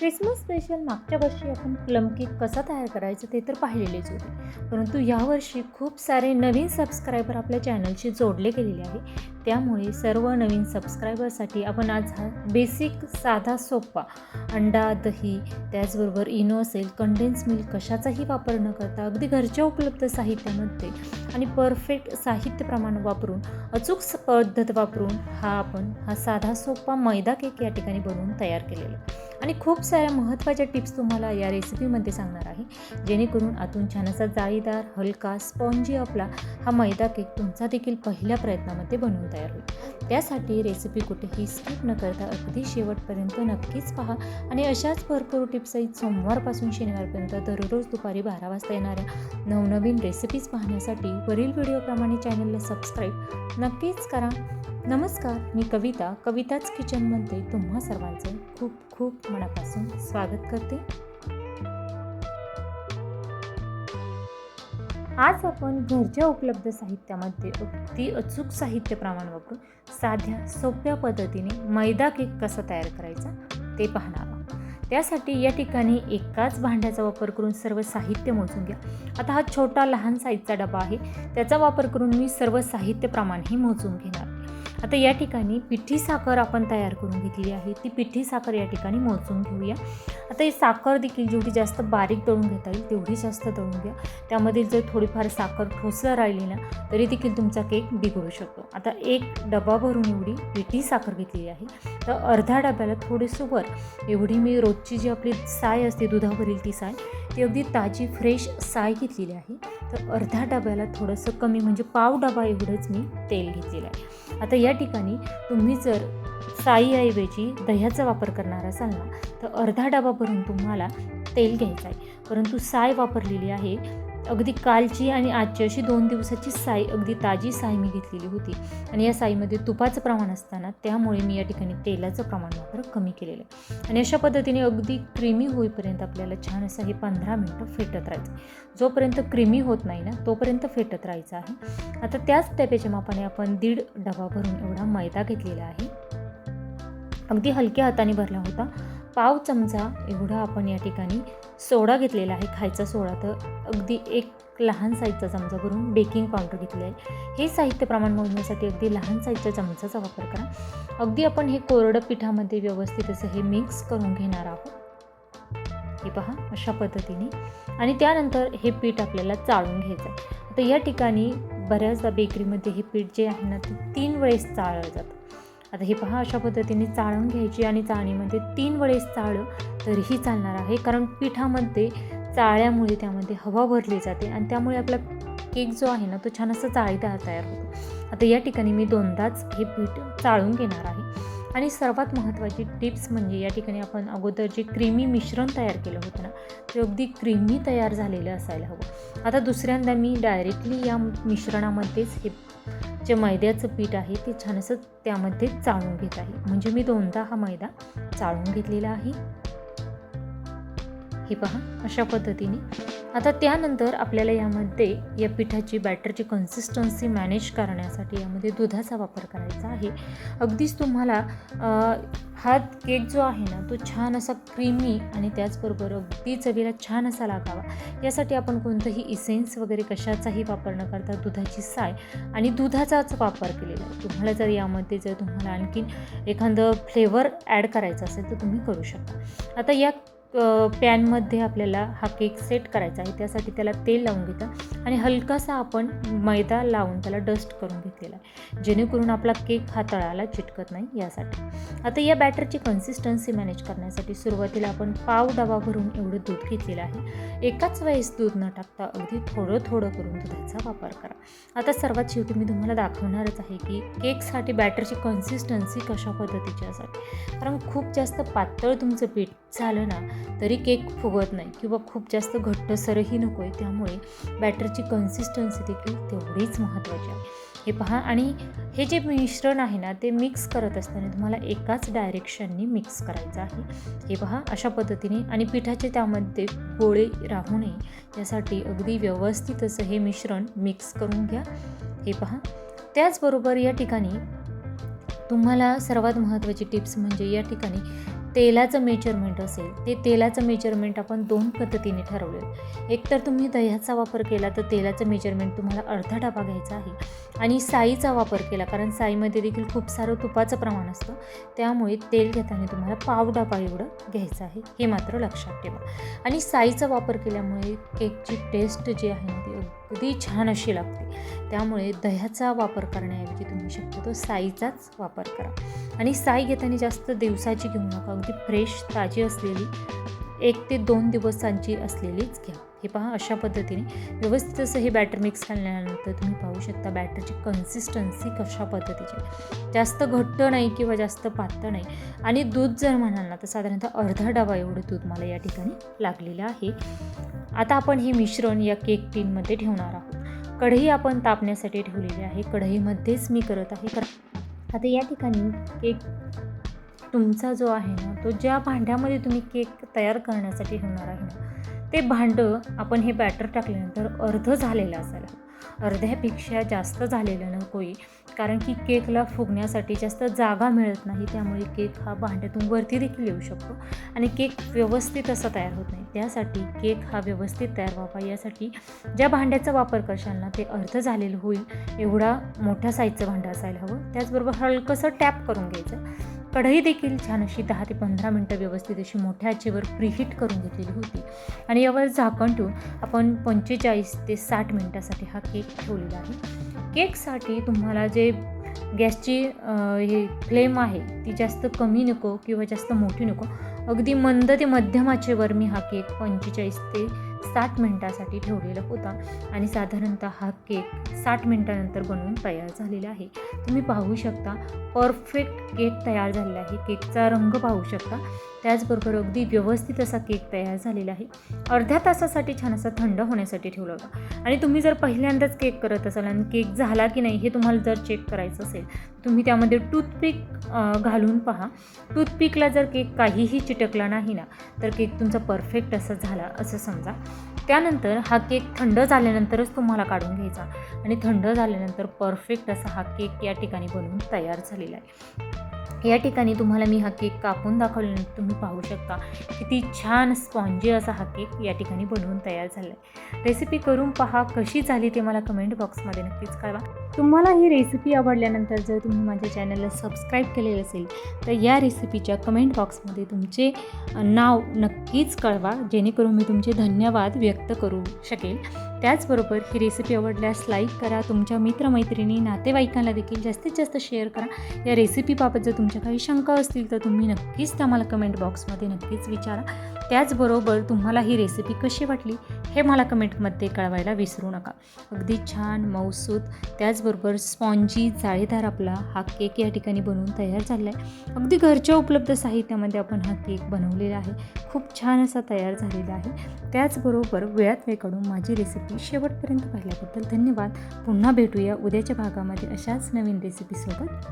Christmas special मागच्या वर्षी आपण प्लम केक कसा तयार करायचा ते तर पाहिलेलेच होते परंतु यावर्षी खूप सारे नवीन सबस्क्रायबर आपल्या चॅनलशी जोडले गेलेले आहे त्यामुळे सर्व नवीन सबस्क्रायबरसाठी आपण आज हा बेसिक साधा सोपा अंडा दही त्याचबरोबर इनो असेल कंडेन्स मिल्क कशाचाही वापर न करता अगदी घरच्या उपलब्ध साहित्यामध्ये आणि परफेक्ट साहित्य प्रमाण वापरून अचूक पद्धत वापरून हा आपण हा साधा सोपा मैदा केक या ठिकाणी बनवून तयार केलेला आहे. आणि खूप साऱ्या महत्त्वाच्या टिप्स तुम्हाला या रेसिपीमध्ये सांगणार आहे. जेणेकरून आतून छान असा जाळीदार हलका स्पॉन्जी आपला हा मैदा केक तुमचा देखील पहिल्या प्रयत्नामध्ये बनवून तयार होईल. त्यासाठी रेसिपी कुठेही स्किप न करता अगदी शेवटपर्यंत नक्कीच पहा आणि अशाच भरपूर टिप्ससहित सोमवारपासून शनिवारपर्यंत दररोज दुपारी बारा वाजता येणाऱ्या नवनवीन रेसिपीज पाहण्यासाठी वरील व्हिडिओप्रमाणे चॅनलला सबस्क्राईब नक्कीच करा. नमस्कार मी कविता. कविताच किचनमध्ये तुम्हा सर्वांचं खूप खूप मनापासून स्वागत करते. आज आपण घरच्या उपलब्ध साहित्यामध्ये अगदी अचूक साहित्य प्रमाण वापरून साध्या सोप्या पद्धतीने मैदा केक कसा तयार करायचा ते पाहणार आहोत. त्यासाठी या ठिकाणी एकाच भांड्याचा वापर करून सर्व साहित्य मोजून घ्या. आता हा छोटा लहान साईजचा डबा आहे. त्याचा वापर करून मी सर्व साहित्य प्रमाणही मोजून घेणार आता या ठिकाणी पिठी साखर आपण तयार करून घेतली आहे. ती पिठी साखर या ठिकाणी मोजून घेऊया. आता ही साखर देखील जेवढी जास्त बारीक तळून घेता येईल तेवढी जास्त तळून घ्या. त्यामधील जर थोडीफार साखर ठोसलं राहिली ना तरी देखील तुमचा केक बिघडू शकतो. आता एक डबा भरून एवढी पिठी साखर घेतलेली आहे. तर अर्ध्या डब्याला थोडीसं वर एवढी मी रोजची जी आपली साय असते दुधावरील ती साय ती अगदी ताजी फ्रेश साय घेतलेली आहे. तर अर्धा डब्याला थोडंसं कमी म्हणजे पाव डबा एवढंच मी तेल घेतलेलं आहे. आता या ठिकाणी तुम्ही जर साईऐवजी दह्याचा वापर करणार असाल ना तर अर्धा डबा भरून तुम्हाला तेल घ्यायचं आहे. परंतु साय वापरलेली आहे अगदी कालची आणि आजची अशी दोन दिवसाची साई अगदी ताजी साई मी घेतलेली होती. आणि या साईमध्ये तुपाचं प्रमाण असताना त्यामुळे मी या ठिकाणी तेलाचं प्रमाण मात्र कमी केलेलं आहे. आणि अशा पद्धतीने अगदी क्रीमी होईपर्यंत आपल्याला छान असं हे पंधरा मिनटं फेटत राहायचं जोपर्यंत क्रीमी होत नाही ना तोपर्यंत फेटत राहायचं आहे. आता त्याच डब्याच्या मापाने आपण दीड डबा भरून एवढा मैदा घेतलेला आहे. अगदी हलक्या हाताने भरला होता. पाव चमचा एवढा आपण या ठिकाणी सोडा घेतलेला आहे. खायचा सोडा तर अगदी एक लहान साईजचा चमचा भरून बेकिंग पावडर घेतले आहे. हे साहित्य प्रमाण मोजण्यासाठी अगदी लहान साईजच्या चमचाचा वापर करा. अगदी आपण हे कोरडं पिठामध्ये व्यवस्थित असं हे मिक्स करून घेणार आहोत. हे पहा अशा पद्धतीने. आणि त्यानंतर हे पीठ आपल्याला चाळून घ्यायचं आहे. आता या ठिकाणी बऱ्याचदा बेकरीमध्ये हे पीठ जे आहे ना ते तीन वेळेस चाळलं जातं. आता हे पहा अशा पद्धतीने चाळून घ्यायची आणि चाळणीमध्ये तीन वेळेस चाळलं तरीही चालणार आहे. कारण पिठामध्ये चाळ्यामुळे त्यामध्ये हवा भरली जाते आणि त्यामुळे आपला केक जो आहे ना तो छान असा चाळीदार तयार होतो. आता या ठिकाणी मी दोनदाच हे पीठ चाळून घेणार आहे. आणि सर्वात महत्त्वाची टिप्स म्हणजे या ठिकाणी आपण अगोदर जे क्रीमी मिश्रण तयार केलं होतं ना ते अगदी क्रीमी तयार झालेलं असायला हवं. आता दुसऱ्यांदा मी डायरेक्टली या मिश्रणामध्येच हे जे मैद्याचं पीठ आहे ते छान असं त्यामध्ये चाळून घेत आहे. म्हणजे मी दोनदा हा मैदा चाळून घेतलेला आहे. हे पहा अशा पद्धतीने. आता त्यानंतर आपल्याला यामध्ये या पिठाची बॅटरची कन्सिस्टन्सी मॅनेज करण्यासाठी यामध्ये दुधाचा वापर करायचा आहे. अगदीच तुम्हाला हा केक जो आहे ना तो छान असा क्रीमी आणि त्याचबरोबर अगदी चवीला छान असा लागावा. यासाठी आपण कोणतंही इसेन्स वगैरे कशाचाही वापर न करता दुधाची साय आणि दुधाचाच वापर केलेला आहे. तुम्हाला जर यामध्ये जर तुम्हाला आणखीन एखादं फ्लेवर ॲड करायचं असेल तर तुम्ही करू शकता. आता या पॅनमध्ये आपल्याला हा केक सेट करायचा आहे. त्यासाठी त्याला तेल लावून घेतं आणि हलकासा आपण मैदा लावून त्याला डस्ट करून घेतलेला आहे. जेणेकरून आपला केक हा तळाला चिटकत नाही यासाठी. आता या बॅटरची कन्सिस्टन्सी मॅनेज करण्यासाठी सुरुवातीला आपण पाव डबा भरून एवढं दूध घेतलेलं आहे. एकाच वेळेस दूध न टाकता अगदी थोडं थोडं करून दुधाचा वापर करा. आता सर्वात शेवटी मी तुम्हाला दाखवणारच आहे की केकसाठी बॅटरची कन्सिस्टन्सी कशा पद्धतीची असावी? कारण खूप जास्त पातळ तुमचं पीठ झालं ना तरी केक फुगत नाही किंवा खूप जास्त घट्टसरही नको आहे त्यामुळे बॅटरची कन्सिस्टन्सी देखील तेवढीच महत्त्वाची आहे. हे पहा आणि हे जे मिश्रण आहे ना ते मिक्स करत असताना तुम्हाला एकाच डायरेक्शननी मिक्स करायचं आहे. हे पहा अशा पद्धतीने आणि पिठाचे त्यामध्ये गोळे राहू नये यासाठी अगदी व्यवस्थित असं हे मिश्रण मिक्स करून घ्या. हे पहा त्याचबरोबर या ठिकाणी तुम्हाला सर्वात महत्त्वाची टिप्स म्हणजे या ठिकाणी तेलाचं मेजरमेंट असेल ते तेलाचं मेजरमेंट आपण दोन पद्धतीने ठरवलं. एक तर तुम्ही दह्याचा वापर केला तर तेलाचं मेजरमेंट तुम्हाला अर्धा डबा घ्यायचा आहे. आणि साईचा वापर केला कारण साईमध्ये देखील खूप सारं तुपाचं प्रमाण असतं. त्यामुळे तेल घेताना तुम्हाला पाव डबा एवढं घ्यायचं आहे हे मात्र लक्षात ठेवा. आणि साईचा वापर केल्यामुळे केकची टेस्ट जी आहे ना ती अगदी छान अशी लागते. त्यामुळे दह्याचा वापर करण्याऐवजी तुम्ही शक्यतो साईचाच वापर करा. आणि साई घेताना जास्त दिवसाची घेऊ नका. अगदी फ्रेश ताजी असलेली एक ते दोन दिवसांची असलेलीच घ्या. हे पहा अशा पद्धतीने व्यवस्थित असं हे बॅटर मिक्स घालल्यानंतर तुम्ही पाहू शकता बॅटरची कन्सिस्टन्सी कशा पद्धतीची जास्त घट्ट नाही किंवा जास्त पातळ नाही. आणि दूध जर म्हणाल ना तर साधारणतः अर्धा डबा एवढं दूध मला या ठिकाणी लागलेलं आहे. आता आपण हे मिश्रण या केक टीनमध्ये ठेवणार आहोत. कढई आपण तापण्यासाठी ठेवलेली आहे. कढईमध्येच मी करत आहे. कारण आता या ठिकाणी केक तुमचा जो आहे ना तो ज्या भांड्यामध्ये तुम्ही केक तयार करण्यासाठी ठेवणार आहे ना ते भांडं आपण हे बॅटर टाकल्यानंतर अर्ध झालेलं असायला. अर्ध्यापेक्षा जास्त झालेलं नकोय. कारण की केकला फुगण्यासाठी जास्त जागा मिळत नाही त्यामुळे केक हा भांड्यातून वरती देखील येऊ शकतो. आणि केक व्यवस्थित असा तयार होत नाही. त्यासाठी केक हा व्यवस्थित तयार व्हावा. यासाठी ज्या भांड्याचा वापर करशाल ना ते अर्ध झालेलं होईल. एवढा मोठ्या साईजचं भांडं असायला हवं. त्याचबरोबर हलकंसं टॅप करून घ्यायचं. कढई देखील छान अशी दहा ते पंधरा मिनटं व्यवस्थित अशी मोठ्या आचेवर प्रीहीट करून घेतलेली होती. आणि यावर झाकण ठेवून आपण पंचेचाळीस ते साठ मिनटासाठी हा केक ठेवलेला आहे. केकसाठी तुम्हाला जे गॅसची हे फ्लेम आहे ती जास्त कमी नको किंवा जास्त मोठी नको. अगदी मंद ते मध्यम आचेवर मी हा केक पंचेचाळीस ते साठ मिनटासाठी ठेवलेला होता आणि साधारणतः हा केक साठ मिनटानंतर बनवून तयार झालेला आहे. तुम्ही पाहू शकता परफेक्ट केक तयार झालेला आहे. केकचा रंग पाहू शकता. त्याचबरोबर अगदी व्यवस्थित असा केक तयार झालेला आहे. अर्ध्या तासासाठी छान असा थंड होण्यासाठी ठेवला होता. आणि तुम्ही जर पहिल्यांदाच केक करत असाल आणि केक झाला की नाही हे तुम्हाला जर चेक करायचं असेल तुम्ही त्यामध्ये टूथपिक घालून पहा. टूथपिकला जर केक काहीही चिटकला नाही ना तर केक तुमचा परफेक्ट असा झाला असं समजा. त्यानंतर हा केक थंड झाल्यानंतरच तुम्हाला काढून घ्यायचा आणि थंड झाल्यानंतर परफेक्ट असा हा केक या ठिकाणी बनवून तयार झालेला आहे. या ठिकाणी तुम्हाला मी हा केक कापून दाखवल्यानंतर तुम्ही पाहू शकता. किती छान स्पॉन्जी असा हा केक या ठिकाणी बनवून तयार झाला आहे रेसिपी करून पहा कशी झाली ते मला कमेंट बॉक्समध्ये नक्कीच कळवा. तुम्हाला ही रेसिपी आवडल्यानंतर जर तुम्ही माझ्या चॅनलला सबस्क्राईब केलेलं असेल तर या रेसिपीच्या कमेंट बॉक्समध्ये तुमचे नाव नक्कीच कळवा जेणेकरून मी तुमचे धन्यवाद व्यक्त करू शकेल. त्याचबरोबर ही रेसिपी आवडल्यास लाईक करा. तुमच्या मित्रमैत्रिणी नातेवाईकांना देखील जास्तीत जास्त शेअर करा. या रेसिपीबाबत जर तुमच्या काही शंका असतील तर तुम्ही नक्कीच त्या मला कमेंट बॉक्समध्ये नक्कीच विचारा. त्याचबरोबर तुम्हाला ही रेसिपी कशी वाटली हे मला कमेंटमध्ये कळवायला विसरू नका. अगदी छान मऊसूत त्याचबरोबर स्पॉन्जी जाळीदार आपला हा केक या ठिकाणी बनवून तयार झाला आहे अगदी घरच्या उपलब्ध साहित्यामध्ये आपण हा केक बनवलेला आहे. खूप छान असा तयार झालेला आहे. त्याचबरोबर वेळात वेळ काढून माझी रेसिपी शेवटपर्यंत पाहिल्याबद्दल धन्यवाद. पुन्हा भेटूया उद्याच्या भागामध्ये अशाच नवीन रेसिपीसोबत